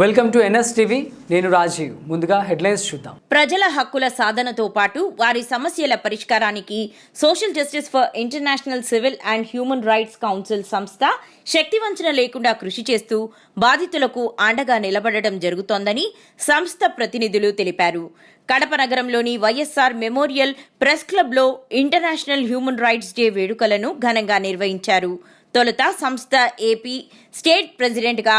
Welcome to NS TV నేను రాజీవ్. ముందుగా headlines చూద్దాం. ప్రజల హక్కుల సాధనతో పాటు వారి సమస్యల పరిష్కారానికి social justice for international civil and human rights council సంస్థ శక్తివంచన లేకుండా కృషి చేస్తూ బాధితులకు అండగా నిలబడడం జరుగుతోందని సంస్థ ప్రతినిధులు తెలిపారు. కడప నగరంలోని వైఎస్ఆర్ మెమోరియల్ ప్రెస్ క్లబ్లో ఇంటర్నేషనల్ హ్యూమన్ రైట్స్ డే వేడుకలను ఘనంగా నిర్వహించారు. తొలుత సంస్థ ఏపీ స్టేట్ ప్రెసిడెంట్గా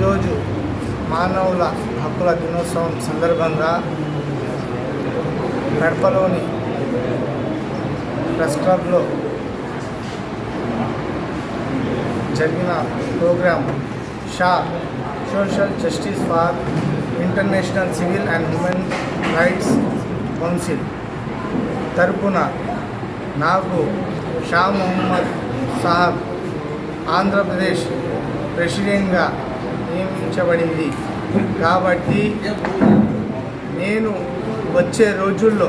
ఈరోజు మానవుల హక్కుల దినోత్సవం సందర్భంగా కడపలోని ప్రెస్ క్లబ్లో జరిగిన program Shah social justice for international civil and human rights council తరపున నాకు షా మొహమ్మద్ సాహబ్ ఆంధ్రప్రదేశ్ ప్రెసిడెంట్గా నియమించబడింది. కాబట్టి నేను వచ్చే రోజుల్లో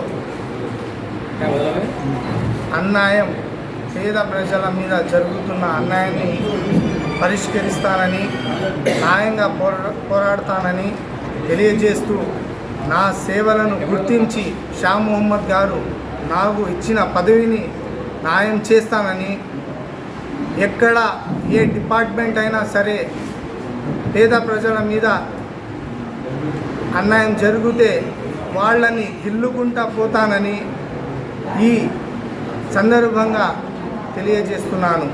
అన్యాయం పేద ప్రజల మీద జరుగుతున్న అన్యాయాన్ని పరిష్కరిస్తానని న్యాయంగా పోరా పోరాడతానని తెలియజేస్తూ నా సేవలను గుర్తించి షా మొహమ్మద్ గారు నాకు ఇచ్చిన పదవిని న్యాయం చేస్తానని ఎక్కడ ఏ డిపార్ట్మెంట్ అయినా సరే పేద ప్రజల మీద అన్యాయం జరిగితే వాళ్ళని గిల్లుకుంటా పోతానని ఈ సందర్భంగా తెలియజేస్తున్నాను.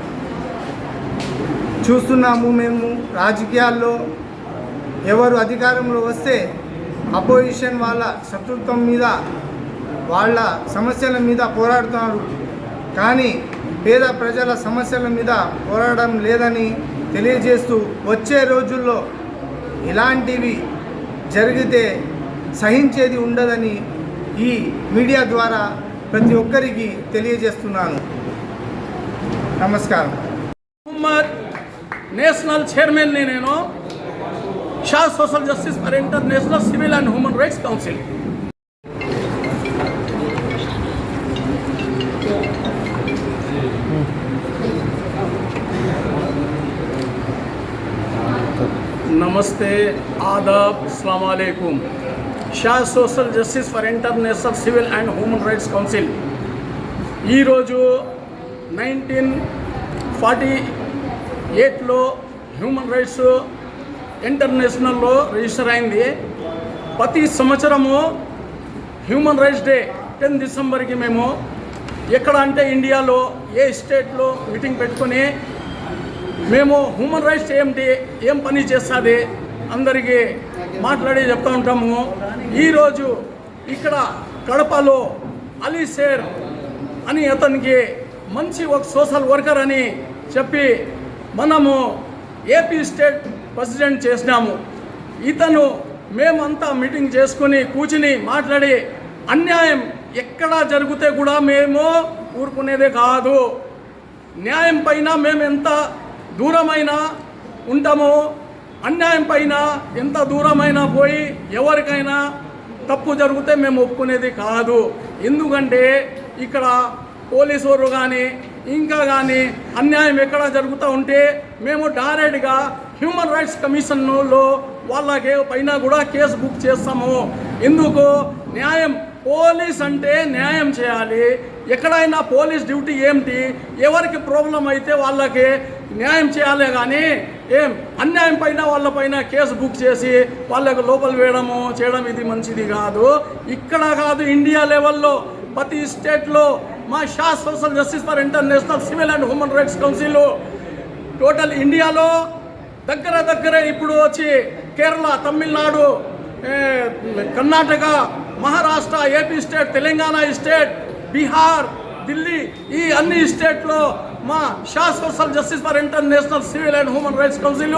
చూస్తున్నాము మేము రాజకీయాల్లో ఎవరు అధికారంలో వస్తే అపోజిషన్ వాళ్ళ శత్రుత్వం మీద వాళ్ళ సమస్యల మీద పోరాడుతున్నారు. కానీ పేద ప్రజల సమస్యల మీద పోరాడడం లేదని తెలియజేస్తూ వచ్చే రోజుల్లో ఇలాంటివి జరిగితే సహించేది ఉండదని ఈ మీడియా ద్వారా ప్రతి ఒక్కరికి తెలియజేస్తున్నాను. నమస్కారం. ముహమ్మద్ నేషనల్ చైర్మన్ని నేను Shah social justice for international civil and human rights council. నమస్తే ఆదాబ్ అస్సలం Shah social justice for international civil and human rights council ఈరోజు నైన్టీన్ ఫార్టీ ఎయిట్లో హ్యూమన్ రైట్స్ ఇంటర్నేషనల్లో రిజిస్టర్ అయింది. ప్రతి సంవత్సరము హ్యూమన్ రైట్స్ డే టెన్ డిసెంబర్కి మేము ఎక్కడ అంటే ఇండియాలో ఏ స్టేట్లో మీటింగ్ పెట్టుకొని మేము హ్యూమన్ రైట్స్ ఏమిటి ఏం పని చేస్తుంది? అందరికీ మాట్లాడి చెప్తూ ఉంటాము. ఈరోజు ఇక్కడ కడపలో అలీ షేర్ అని అతనికి మంచి ఒక సోషల్ వర్కర్ అని చెప్పి మనము ఏపీ స్టేట్ ప్రెసిడెంట్ చేసినాము. ఇతను మేమంతా మీటింగ్ చేసుకుని కూర్చుని మాట్లాడి అన్యాయం ఎక్కడ జరిగితే కూడా మేము ఊరుకునేదే కాదు. న్యాయం పైన మేము ఎంత దూరమైనా ఉంటామో అన్యాయం పైన ఎంత దూరమైనా పోయి ఎవరికైనా తప్పు జరిగితే మేము ఒప్పుకునేది కాదు. ఎందుకంటే ఇక్కడ పోలీసు కానీ ఇంకా కానీ అన్యాయం ఎక్కడ జరుగుతూ ఉంటే మేము డైరెక్ట్గా హ్యూమన్ రైట్స్ కమిషన్లో వాళ్ళకి పైన కూడా కేసు బుక్ చేస్తాము. ఎందుకు? న్యాయం పోలీస్ అంటే న్యాయం చేయాలి. ఎక్కడైనా పోలీస్ డ్యూటీ ఏమిటి? ఎవరికి ప్రాబ్లం అయితే వాళ్ళకి న్యాయం చేయాలే కానీ ఏం అన్యాయం పైన వాళ్ళపైన కేసు బుక్ చేసి వాళ్ళకు లోపల వేయడము చేయడం ఇది మంచిది కాదు. ఇక్కడ కాదు ఇండియా లెవెల్లో ప్రతి స్టేట్లో మా Shah social justice for international civil and human rights council total ఇండియాలో దగ్గర దగ్గర ఇప్పుడు వచ్చి Kerala Tamil Nadu Karnataka Maharashtra AP state Telangana state Bihar Delhi ఈ అన్ని స్టేట్లో మా Shah social justice for international civil and human rights council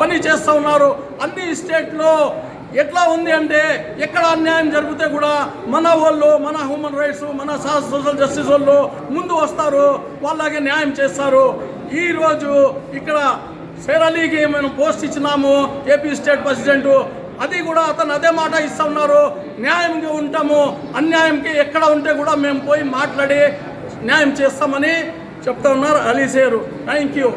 పని చేస్తూ ఉన్నారు. అన్ని స్టేట్లో ఎట్లా ఉంది అంటే ఎక్కడ అన్యాయం జరిగితే కూడా మన వాళ్ళు మన హ్యూమన్ రైట్స్ మన సా- సోషల్ జస్టిస్ వాళ్ళు ముందు వస్తారు వాళ్ళగే న్యాయం చేస్తారు. ఈరోజు ఇక్కడ సేరలీకి మేము పోస్ట్ ఇచ్చినాము ఏపీ స్టేట్ ప్రెసిడెంట్ అది కూడా అతను అదే మాట ఇస్తా ఉన్నారు. న్యాయంగా ఉంటాము అన్యాయంకి ఎక్కడ ఉంటే కూడా మేము పోయి మాట్లాడి న్యాయం చేస్తామని చెప్తా ఉన్నారు. అలీసేరు థ్యాంక్ యూ